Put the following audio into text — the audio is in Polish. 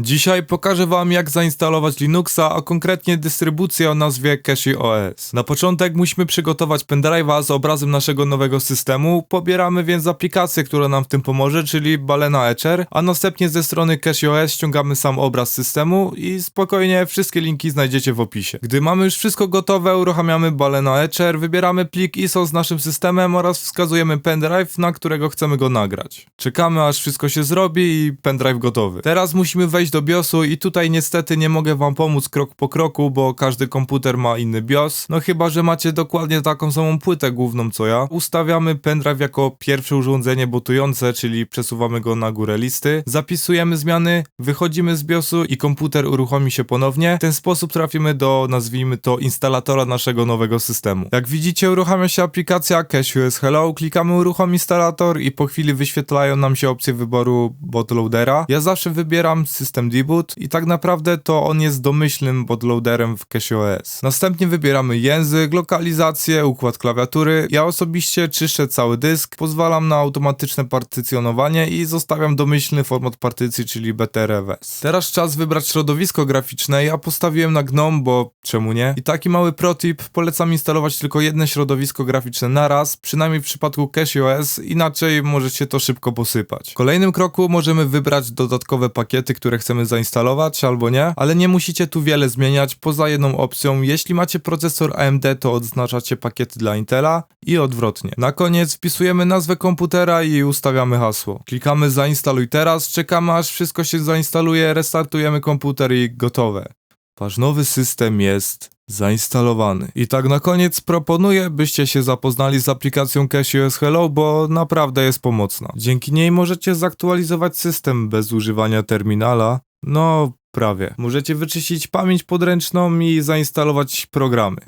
Dzisiaj pokażę wam jak zainstalować Linuxa, a konkretnie dystrybucję o nazwie Cashy OS. Na początek musimy przygotować pendrive'a z obrazem naszego nowego systemu, pobieramy więc aplikację, która nam w tym pomoże, czyli Balena Etcher, a następnie ze strony Cashy OS ściągamy sam obraz systemu i spokojnie wszystkie linki znajdziecie w opisie. Gdy mamy już wszystko gotowe, uruchamiamy Balena Etcher, wybieramy plik ISO z naszym systemem oraz wskazujemy pendrive, na którego chcemy go nagrać. Czekamy aż wszystko się zrobi i pendrive gotowy. Teraz musimy wejść do BIOSu i tutaj niestety nie mogę wam pomóc krok po kroku, bo każdy komputer ma inny BIOS. No chyba, że macie dokładnie taką samą płytę główną co ja. Ustawiamy pendrive jako pierwsze urządzenie botujące, czyli przesuwamy go na górę listy. Zapisujemy zmiany, wychodzimy z BIOSu i komputer uruchomi się ponownie. W ten sposób trafimy do, nazwijmy to, instalatora naszego nowego systemu. Jak widzicie, uruchamia się aplikacja Cache US Hello, klikamy uruchom instalator i po chwili wyświetlają nam się opcje wyboru bootloadera. Ja zawsze wybieram system deboot i tak naprawdę to on jest domyślnym bootloaderem w Cache OS. Następnie wybieramy język, lokalizację, układ klawiatury. Ja osobiście czyszczę cały dysk, pozwalam na automatyczne partycjonowanie i zostawiam domyślny format partycji, czyli BTRFS. Teraz czas wybrać środowisko graficzne. Ja postawiłem na GNOME, bo czemu nie? I taki mały protip, polecam instalować tylko jedno środowisko graficzne na raz, przynajmniej w przypadku Cache OS, inaczej może się to szybko posypać. W kolejnym kroku możemy wybrać dodatkowe pakiety, które chcemy zainstalować albo nie, ale nie musicie tu wiele zmieniać, poza jedną opcją. Jeśli macie procesor AMD, to odznaczacie pakiety dla Intela i odwrotnie. Na koniec wpisujemy nazwę komputera i ustawiamy hasło. Klikamy zainstaluj teraz, czekamy aż wszystko się zainstaluje, restartujemy komputer i gotowe. Wasz nowy system jest zainstalowany. I tak na koniec proponuję, byście się zapoznali z aplikacją Cache OS Hello, bo naprawdę jest pomocna. Dzięki niej możecie zaktualizować system bez używania terminala. No, prawie. Możecie wyczyścić pamięć podręczną i zainstalować programy.